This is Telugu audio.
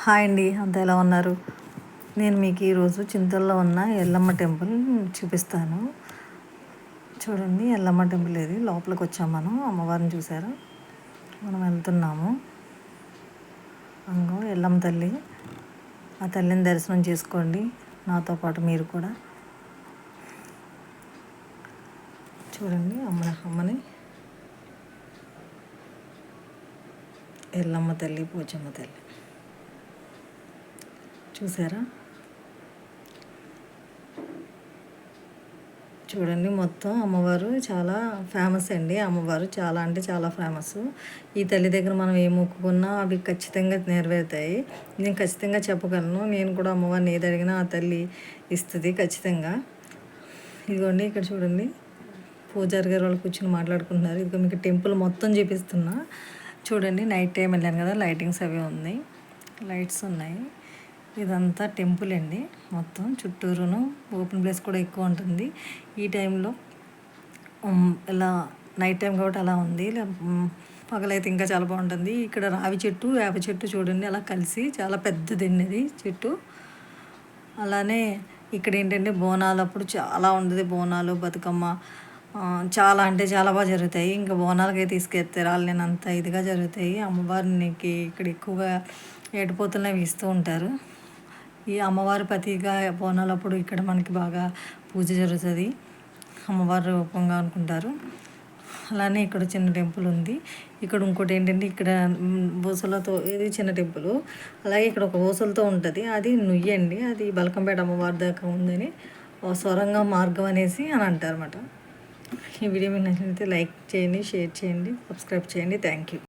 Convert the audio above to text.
హాయ్ అండి అంత ఎలా ఉన్నారు? నేను మీకు ఈరోజు చింతల్లో ఉన్న ఎల్లమ్మ టెంపుల్ చూపిస్తాను. చూడండి ఎల్లమ్మ టెంపుల్ ఇది లోపలికి వచ్చాం మనం అమ్మవారిని చూసారు మనం వెళ్తున్నాము. అంగో ఎల్లమ్మ తల్లి ఆ తల్లిని దర్శనం చేసుకోండి నాతో పాటు మీరు కూడా. చూడండి అమ్మ అమ్మని. ఎల్లమ్మ తల్లి పోచమ్మ తల్లి. చూసారా? చూడండి మొత్తం అమ్మవారు చాలా ఫేమస్ అండి. అమ్మవారు చాలా అంటే చాలా ఫేమస్ ఈ తల్లి దగ్గర మనం ఏ మొక్కుకున్నా అవి ఖచ్చితంగా నెరవేరుతాయి. నేను ఖచ్చితంగా చెప్పగలను. నేను కూడా అమ్మవారిని ఏది అడిగినా ఆ తల్లి ఇస్తుంది ఖచ్చితంగా. ఇదిగోండి ఇక్కడ చూడండి. పూజారి గారు వాళ్ళు కూర్చొని మాట్లాడుకుంటున్నారు. ఇదిగో మీకు టెంపుల్ మొత్తం చూపిస్తున్నా. చూడండి నైట్ టైం వెళ్ళాను కదా లైటింగ్స్ అవి ఉన్నాయి. లైట్స్ ఉన్నాయి. ఇదంతా టెంపుల్ అండి. మొత్తం చుట్టూరును ఓపెన్ ప్లేస్ కూడా ఎక్కువ ఉంటుంది. ఈ టైంలో ఇలా నైట్ టైం కాబట్టి అలా ఉంది. పగలైతే ఇంకా చాలా బాగుంటుంది. ఇక్కడ రావి చెట్టు వేప చెట్టు చూడండి. అలా కలిసి చాలా పెద్దదండి అది చెట్టు. అలానే ఇక్కడ ఏంటంటే బోనాలు అప్పుడు చాలా ఉండదు. బోనాలు బతుకమ్మ చాలా అంటే చాలా బాగా జరుగుతాయి. ఇంకా బోనాలకి తీసుకెళ్తారు అంత ఇదిగా జరుగుతాయి. అమ్మవారికి ఇక్కడ ఎక్కువగా ఏడిపోతున్నవి వీస్తూ ఉంటారు. ఈ అమ్మవారి పతిగా బోనాలప్పుడు ఇక్కడ మనకి బాగా పూజ జరుగుతుంది. అమ్మవారి రూపంగా అనుకుంటారు. అలానే ఇక్కడ చిన్న టెంపుల్ ఉంది. ఇక్కడ ఇంకోటి ఏంటంటే ఇక్కడ ఊసలతో ఇది చిన్న టెంపుల్. అలాగే ఇక్కడ ఒక ఊసలతో ఉంటుంది. అది నుయ్యండి అది బలకంపేట అమ్మవారి దాకా ఉందని సొరంగ మార్గం అనేసి అని అంటారనమాట ఈ వీడియో మీకు నచ్చినట్లయితే లైక్ చేయండి షేర్ చేయండి సబ్స్క్రైబ్ చేయండి. Thank you.